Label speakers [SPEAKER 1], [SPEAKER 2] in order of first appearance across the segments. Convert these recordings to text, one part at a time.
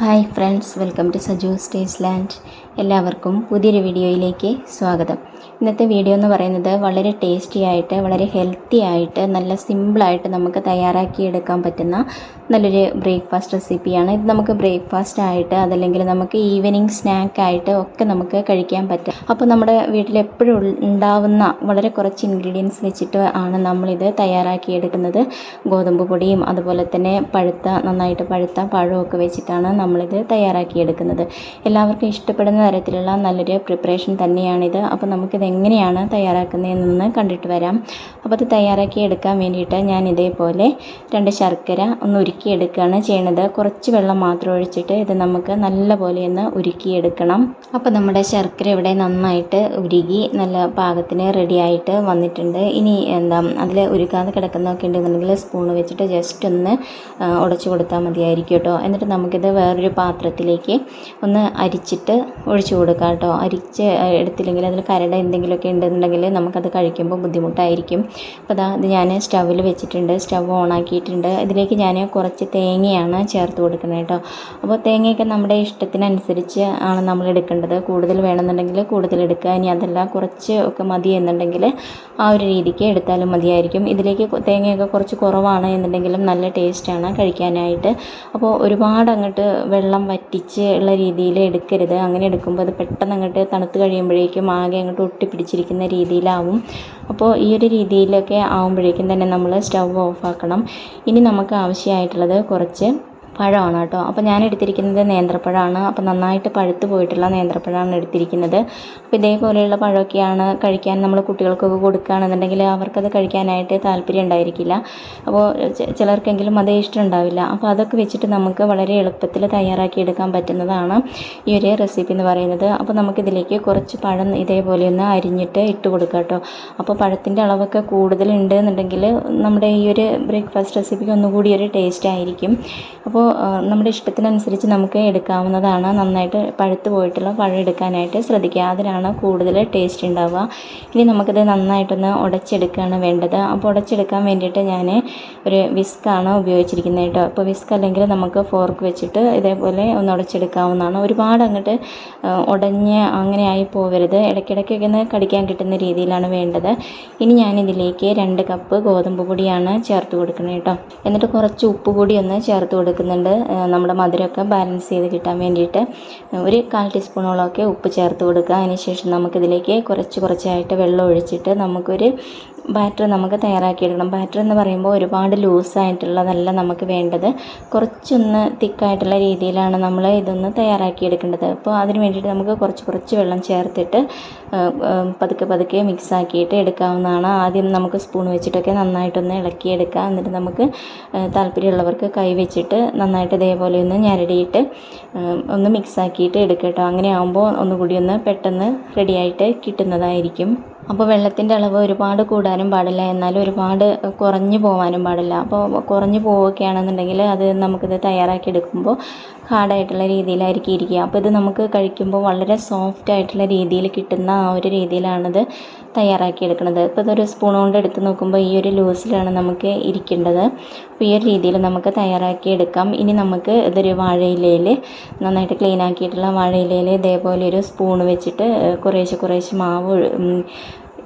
[SPEAKER 1] hi friends welcome to Saju's taste land എല്ലാവർക്കും പുതിയൊരു വീഡിയോയിലേക്ക് സ്വാഗതം. ഇന്നത്തെ വീഡിയോ എന്ന് പറയുന്നത് വളരെ ടേസ്റ്റി ആയിട്ട് വളരെ ഹെൽത്തി ആയിട്ട് നല്ല സിമ്പിളായിട്ട് നമുക്ക് തയ്യാറാക്കിയെടുക്കാൻ പറ്റുന്ന നല്ലൊരു ബ്രേക്ക്ഫാസ്റ്റ് റെസിപ്പിയാണ് ഇത് നമുക്ക് ബ്രേക്ക്ഫാസ്റ്റ് ആയിട്ട് അതല്ലെങ്കിൽ നമുക്ക് ഈവനിങ് സ്നാക്കായിട്ട് ഒക്കെ നമുക്ക് കഴിക്കാൻ പറ്റും. അപ്പോൾ നമ്മുടെ വീട്ടിൽ എപ്പോഴും ഉണ്ടാവുന്ന വളരെ കുറച്ച് ഇൻഗ്രീഡിയൻസ് വെച്ചിട്ട് ആണ് നമ്മളിത് തയ്യാറാക്കിയെടുക്കുന്നത് ഗോതമ്പ് പൊടിയും അതുപോലെ തന്നെ പഴുത്ത നന്നായിട്ട് പഴുത്ത പഴമൊക്കെ വെച്ചിട്ടാണ് നമ്മളിത് തയ്യാറാക്കിയെടുക്കുന്നത് എല്ലാവർക്കും ഇഷ്ടപ്പെടുന്ന തരത്തിലുള്ള നല്ലൊരു പ്രിപ്പറേഷൻ തന്നെയാണിത്. അപ്പോൾ നമുക്കിത് എങ്ങനെയാണ് തയ്യാറാക്കുന്നതെന്ന് കണ്ടിട്ട് വരാം. അപ്പോൾ അത് തയ്യാറാക്കി എടുക്കാൻ വേണ്ടിയിട്ട് ഞാൻ ഇതേപോലെ രണ്ട് ശർക്കര ഒന്ന് ഉരുക്കി എടുക്കുകയാണ് ചെയ്യണത് കുറച്ച് വെള്ളം മാത്രം ഒഴിച്ചിട്ട് ഇത് നമുക്ക് നല്ലപോലെ ഒന്ന് ഉരുക്കിയെടുക്കണം. അപ്പോൾ നമ്മുടെ ശർക്കര ഇവിടെ നന്നായിട്ട് ഉരുകി നല്ല പാകത്തിന് റെഡിയായിട്ട് വന്നിട്ടുണ്ട്. ഇനി എന്താ അതിൽ ഉരുക്കാതെ കിടക്കുന്നതൊക്കെ ഉണ്ടെന്നുണ്ടെങ്കിൽ സ്പൂൺ വെച്ചിട്ട് ജസ്റ്റ് ഒന്ന് ഉടച്ചു കൊടുത്താൽ മതിയായിരിക്കും കേട്ടോ. എന്നിട്ട് നമുക്കിത് വേറൊരു പാത്രത്തിലേക്ക് ഒന്ന് അരിച്ചിട്ട് ഒഴിച്ചു കൊടുക്കാം കേട്ടോ. അരിച്ച് എടുത്തില്ലെങ്കിൽ അതിൽ കരട് എന്തെങ്കിലുമൊക്കെ ഉണ്ടെന്നുണ്ടെങ്കിൽ നമുക്കത് കഴിക്കുമ്പോൾ ബുദ്ധിമുട്ടായിരിക്കും. അപ്പോൾ അതാ ഇത് ഞാൻ സ്റ്റവിൽ വെച്ചിട്ടുണ്ട്. സ്റ്റവ് ഓണാക്കിയിട്ടുണ്ട് ഇതിലേക്ക് ഞാൻ കുറച്ച് തേങ്ങയാണ് ചേർത്ത് കൊടുക്കുന്നത് കേട്ടോ. അപ്പോൾ തേങ്ങയൊക്കെ നമ്മുടെ ഇഷ്ടത്തിനനുസരിച്ച് ആണ് നമ്മൾ എടുക്കേണ്ടത്. കൂടുതൽ വേണമെന്നുണ്ടെങ്കിൽ കൂടുതൽ എടുക്കുക. ഇനി അതല്ല കുറച്ച് ഒക്കെ മതി എന്നുണ്ടെങ്കിൽ ആ ഒരു രീതിക്ക് എടുത്താലും മതിയായിരിക്കും. ഇതിലേക്ക് തേങ്ങയൊക്കെ കുറച്ച് കുറവാണ് എന്നുണ്ടെങ്കിലും നല്ല ടേസ്റ്റാണ് കഴിക്കാനായിട്ട്. അപ്പോൾ ഒരുപാട് അങ്ങോട്ട് വെള്ളം വറ്റിച്ച് ഉള്ള രീതിയിൽ എടുക്കരുത്. അങ്ങനെ എടുക്കുമ്പോൾ അത് പെട്ടെന്ന് അങ്ങോട്ട് തണുത്ത് കഴിയുമ്പോഴേക്കും ആകെ അങ്ങോട്ട് ഒട്ടിപ്പിടിച്ചിരിക്കുന്ന രീതിയിലാവും. അപ്പോൾ ഈ ഒരു രീതിയിലൊക്കെ ആകുമ്പോഴേക്കും തന്നെ നമ്മൾ സ്റ്റൗ ഓഫാക്കണം ഇനി നമുക്ക് ആവശ്യമായിട്ടുള്ളത് കുറച്ച് പഴമാണ് കേട്ടോ. അപ്പോൾ ഞാൻ എടുത്തിരിക്കുന്നത് നേന്ത്രപ്പഴമാണ് അപ്പോൾ നന്നായിട്ട് പഴുത്ത് പോയിട്ടുള്ള നേന്ത്രപ്പഴമാണ് എടുത്തിരിക്കുന്നത്. അപ്പോൾ ഇതേപോലെയുള്ള പഴമൊക്കെയാണ് കഴിക്കാൻ നമ്മൾ കുട്ടികൾക്കൊക്കെ കൊടുക്കുകയാണെന്നുണ്ടെങ്കിൽ അവർക്കത് കഴിക്കാനായിട്ട് താല്പര്യം ഉണ്ടായിരിക്കില്ല. അപ്പോൾ ചിലർക്കെങ്കിലും അത് ഇഷ്ടം ഉണ്ടാവില്ല. അപ്പോൾ അതൊക്കെ വെച്ചിട്ട് നമുക്ക് വളരെ എളുപ്പത്തിൽ തയ്യാറാക്കി എടുക്കാൻ പറ്റുന്നതാണ് ഈ ഒരു റെസിപ്പി എന്ന് പറയുന്നത്. അപ്പോൾ നമുക്കിതിലേക്ക് കുറച്ച് പഴം ഇതേപോലെ ഒന്ന് അരിഞ്ഞിട്ട് ഇട്ട് കൊടുക്കുക കേട്ടോ. അപ്പോൾ പഴത്തിന്റെ അളവൊക്കെ കൂടുതലുണ്ട് എന്നുണ്ടെങ്കിൽ നമ്മുടെ ഈ ഒരു ബ്രേക്ക്ഫാസ്റ്റ് റെസിപ്പിക്ക് ഒന്നുകൂടി ഒരു ടേസ്റ്റ് ആയിരിക്കും. അപ്പോൾ നമ്മുടെ ഇഷ്ടത്തിനനുസരിച്ച് നമുക്ക് എടുക്കാവുന്നതാണ്. നന്നായിട്ട് പഴുത്ത് പോയിട്ടുള്ള പഴം എടുക്കാനായിട്ട് ശ്രദ്ധിക്കുക. അതിനാണ് കൂടുതൽ ടേസ്റ്റ് ഉണ്ടാവുക. ഇനി നമുക്കിത് നന്നായിട്ടൊന്ന് ഉടച്ചെടുക്കുകയാണ് വേണ്ടത്. അപ്പോൾ ഉടച്ചെടുക്കാൻ വേണ്ടിയിട്ട് ഞാൻ ഒരു വിസ്ക്കാണ് ഉപയോഗിച്ചിരിക്കുന്നത് കേട്ടോ. അപ്പോൾ വിസ്ക് അല്ലെങ്കിൽ നമുക്ക് ഫോർക്ക് വെച്ചിട്ട് ഇതേപോലെ ഒന്ന് ഉടച്ചെടുക്കാവുന്നതാണ്. ഒരുപാട് അങ്ങോട്ട് ഉടഞ്ഞ് അങ്ങനെ ആയി പോകരുത് ഇടയ്ക്കിടയ്ക്കൊക്കെ ഒന്ന് കടിക്കാൻ കിട്ടുന്ന രീതിയിലാണ് വേണ്ടത്. ഇനി ഞാനിതിലേക്ക് രണ്ട് കപ്പ് ഗോതമ്പ് പൊടിയാണ് ചേർത്ത് കൊടുക്കുന്നത് കേട്ടോ. എന്നിട്ട് കുറച്ച് ഉപ്പ് കൂടി ഒന്ന് ചേർത്ത് കൊടുക്കുന്നുണ്ട് നമ്മുടെ മധുരമൊക്കെ ബാലൻസ് ചെയ്ത് കിട്ടാൻ വേണ്ടിയിട്ട്. ഒരു കാൽ ടീസ്പൂണോളമൊക്കെ ഉപ്പ് ചേർത്ത് കൊടുക്കുക. അതിനുശേഷം നമുക്കിതിലേക്ക് കുറച്ച് കുറച്ചായിട്ട് വെള്ളം ഒഴിച്ചിട്ട് നമുക്കൊരു ബാറ്റർ നമുക്ക് തയ്യാറാക്കിയെടുക്കണം. ബാറ്റർ എന്ന് പറയുമ്പോൾ ഒരുപാട് ലൂസായിട്ടുള്ളതല്ല നമുക്ക് വേണ്ടത്. കുറച്ചൊന്ന് തിക്കായിട്ടുള്ള രീതിയിലാണ് നമ്മൾ ഇതൊന്ന് തയ്യാറാക്കിയെടുക്കേണ്ടത്. അപ്പോൾ അതിന് വേണ്ടിയിട്ട് നമുക്ക് കുറച്ച് കുറച്ച് വെള്ളം ചേർത്തിട്ട് പതുക്കെ പതുക്കെ മിക്സ് ആക്കിയിട്ട് എടുക്കാവുന്നതാണ്. ആദ്യം നമുക്ക് സ്പൂൺ വെച്ചിട്ടൊക്കെ നന്നായിട്ടൊന്ന് ഇളക്കിയെടുക്കുക എന്നിട്ട് നമുക്ക് താല്പര്യമുള്ളവർക്ക് കൈ വെച്ചിട്ട് നന്നായിട്ട് ഇതേപോലെ ഒന്ന് ഞരടിയിട്ട് ഒന്ന് മിക്സ് ആക്കിയിട്ട് എടുക്കട്ടോ. കേട്ടോ അങ്ങനെ ആകുമ്പോൾ ഒന്നുകൂടി ഒന്ന് പെട്ടെന്ന് റെഡിയായിട്ട് കിട്ടുന്നതായിരിക്കും. അപ്പോൾ വെള്ളത്തിന്റെ അളവ് ഒരുപാട് കൂടാനും പാടില്ല. എന്നാൽ ഒരുപാട് കുറഞ്ഞു പോവാനും പാടില്ല. അപ്പോൾ കുറഞ്ഞു പോവുകയാണെന്നുണ്ടെങ്കിൽ അത് നമുക്കിത് തയ്യാറാക്കി എടുക്കുമ്പോൾ ഹാർഡായിട്ടുള്ള രീതിയിലായിരിക്കും ഇരിക്കുക. അപ്പോൾ ഇത് നമുക്ക് കഴിക്കുമ്പോൾ വളരെ സോഫ്റ്റ് ആയിട്ടുള്ള രീതിയിൽ കിട്ടുന്ന ആ ഒരു രീതിയിലാണിത് തയ്യാറാക്കി എടുക്കുന്നത്. ഇപ്പോൾ ഇതൊരു സ്പൂൺ കൊണ്ട് എടുത്ത് നോക്കുമ്പോൾ ഈ ഒരു ലൂസിലാണ് നമുക്ക് ഇരിക്കേണ്ടത്. അപ്പോൾ ഈ ഒരു രീതിയിൽ നമുക്ക് തയ്യാറാക്കി എടുക്കാം. ഇനി നമുക്ക് ഇതൊരു വാഴയിലയിൽ നന്നായിട്ട് ക്ലീൻ ആക്കിയിട്ടുള്ള വാഴയിലയിൽ ഇതേപോലെ ഒരു സ്പൂൺ വെച്ചിട്ട് കുറേശ്ശെ കുറേശ്ശെ മാവ്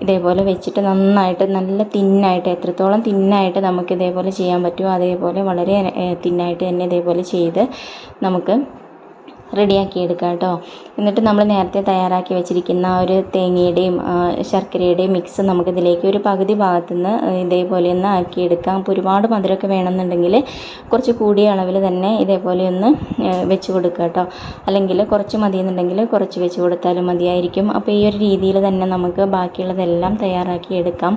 [SPEAKER 1] ഇതേപോലെ വെച്ചിട്ട് നന്നായിട്ട് നല്ല തിന്നായിട്ട് എത്രത്തോളം തിന്നായിട്ട് നമുക്ക് ഇതേപോലെ ചെയ്യാൻ പറ്റുമോ അതേപോലെ വളരെ തിന്നായിട്ട് തന്നെ ഇതേപോലെ ചെയ്ത് നമുക്ക് റെഡിയാക്കി എടുക്കുക കേട്ടോ. എന്നിട്ട് നമ്മൾ നേരത്തെ തയ്യാറാക്കി വെച്ചിരിക്കുന്ന ഒരു തേങ്ങയുടെയും ശർക്കരയുടെയും മിക്സ് നമുക്ക് ഇതിലേക്ക് ഒരു പകുതി ഭാഗത്തുനിന്ന് ഇതേപോലെ ഒന്ന് ആക്കിയെടുക്കാം. അപ്പോൾ ഒരുപാട് മധുരമൊക്കെ വേണമെന്നുണ്ടെങ്കിൽ കുറച്ച് കൂടിയ അളവിൽ തന്നെ ഇതേപോലെ ഒന്ന് വെച്ച് കൊടുക്കുക കേട്ടോ. അല്ലെങ്കിൽ കുറച്ച് മതി എന്നുണ്ടെങ്കിൽ കുറച്ച് വെച്ച് കൊടുത്താലും മതിയായിരിക്കും. അപ്പോൾ ഈ ഒരു രീതിയിൽ തന്നെ നമുക്ക് ബാക്കിയുള്ളതെല്ലാം തയ്യാറാക്കി എടുക്കാം.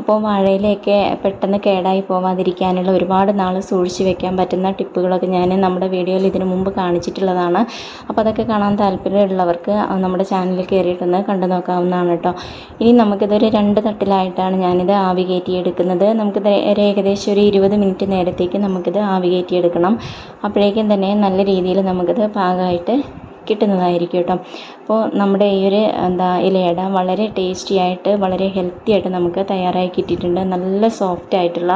[SPEAKER 1] അപ്പോൾ വാഴയിലൊക്കെ പെട്ടെന്ന് കേടായി പോവാതിരിക്കാനുള്ള ഒരുപാട് നാൾ സൂക്ഷിച്ച് വെക്കാൻ പറ്റുന്ന ടിപ്പുകളൊക്കെ ഞാൻ നമ്മുടെ വീഡിയോയിൽ ഇതിനു മുമ്പ് കാണിച്ചിട്ടുള്ളതാണ്. അപ്പോൾ അതൊക്കെ കാണാൻ താല്പര്യമുള്ളവർക്ക് നമ്മുടെ ചാനലിൽ കയറിയിട്ടൊന്ന് കണ്ടു നോക്കാവുന്നതാണ് കേട്ടോ. ഇനി നമുക്കിതൊരു രണ്ട് തട്ടിലായിട്ടാണ് ഞാനിത് ആവി കയറ്റിയെടുക്കുന്നത്. നമുക്കിത് ഒരു ഏകദേശം ഒരു ഇരുപത് മിനിറ്റ് നേരത്തേക്ക് നമുക്കിത് ആവി കയറ്റിയെടുക്കണം. അപ്പോഴേക്കും തന്നെ നല്ല രീതിയിൽ നമുക്കിത് പാകമായിട്ട് കിട്ടുന്നതായിരിക്കും കേട്ടോ. അപ്പോൾ നമ്മുടെ ഈ ഒരു എന്താ ഇലയട വളരെ ടേസ്റ്റി ആയിട്ട് വളരെ ഹെൽത്തി ആയിട്ട് നമുക്ക് തയ്യാറായി കിട്ടിയിട്ടുണ്ട്. നല്ല സോഫ്റ്റ് ആയിട്ടുള്ള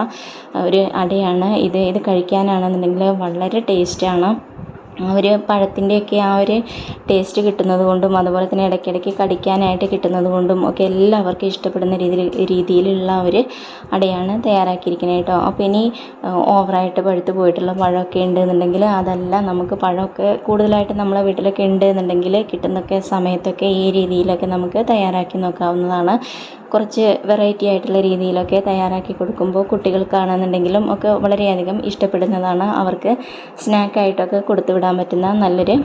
[SPEAKER 1] ഒരു അടയാണ് ഇത്. ഇത് കഴിക്കാനാണെന്നുണ്ടെങ്കിൽ വളരെ ടേസ്റ്റാണ് ആ ഒരു പഴത്തിന്റെയൊക്കെ ആ ഒരു ടേസ്റ്റ് കിട്ടുന്നത് കൊണ്ടും അതുപോലെ തന്നെ ഇടയ്ക്കിടയ്ക്ക് കടിക്കാനായിട്ട് കിട്ടുന്നത് കൊണ്ടും ഒക്കെ എല്ലാവർക്കും ഇഷ്ടപ്പെടുന്ന രീതിയിൽ രീതിയിലുള്ള ഒരു അടയാണ് തയ്യാറാക്കിയിരിക്കുന്നത് കേട്ടോ. അപ്പോൾ ഇനി ഓവറായിട്ട് പഴുത്ത് പോയിട്ടുള്ള പഴമൊക്കെ ഉണ്ടെന്നുണ്ടെങ്കിൽ അതല്ല നമുക്ക് പഴമൊക്കെ കൂടുതലായിട്ട് നമ്മളെ വീട്ടിലൊക്കെ ഉണ്ട് എന്നുണ്ടെങ്കിൽ കിട്ടുന്നൊക്കെ സമയത്തൊക്കെ ഈ രീതിയിലൊക്കെ നമുക്ക് തയ്യാറാക്കി നോക്കാവുന്നതാണ്. കുറച്ച് വെറൈറ്റി ആയിട്ടുള്ള രീതിയിലൊക്കെ തയ്യാറാക്കി കൊടുക്കുമ്പോൾ കുട്ടികൾക്കാണെന്നുണ്ടെങ്കിലും ഒക്കെ വളരെയധികം ഇഷ്ടപ്പെടുന്നതാണ്. അവർക്ക് സ്നാക്കായിട്ടൊക്കെ കൊടുത്തു വിടാൻ പറ്റുന്ന നല്ലൊരു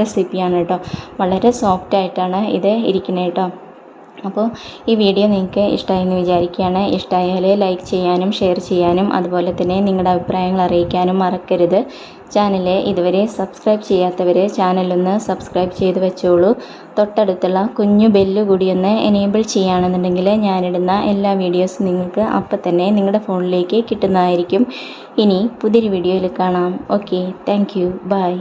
[SPEAKER 1] റെസിപ്പിയാണ് കേട്ടോ. വളരെ സോഫ്റ്റ് ആയിട്ടാണ് ഇത് ഇരിക്കുന്നത് കേട്ടോ. അപ്പോൾ ഈ വീഡിയോ നിങ്ങൾക്ക് ഇഷ്ടമായെന്ന് വിചാരിക്കുകയാണ്. ഇഷ്ടമായാൽ ലൈക്ക് ചെയ്യാനും ഷെയർ ചെയ്യാനും അതുപോലെ തന്നെ നിങ്ങളുടെ അഭിപ്രായങ്ങൾ അറിയിക്കാനും മറക്കരുത്. ചാനൽ ഇതുവരെ സബ്സ്ക്രൈബ് ചെയ്യാത്തവർ ചാനലൊന്ന് സബ്സ്ക്രൈബ് ചെയ്ത് വെച്ചോളൂ. തൊട്ടടുത്തുള്ള കുഞ്ഞു ബെല്ല് കൂടി ഒന്ന് എനേബിൾ ചെയ്യുകയാണെന്നുണ്ടെങ്കിൽ ഞാനിടുന്ന എല്ലാ വീഡിയോസും നിങ്ങൾക്ക് അപ്പം തന്നെ നിങ്ങളുടെ ഫോണിലേക്ക് കിട്ടുന്നതായിരിക്കും. ഇനി പുതിയൊരു വീഡിയോയിൽ കാണാം. Okay thank you by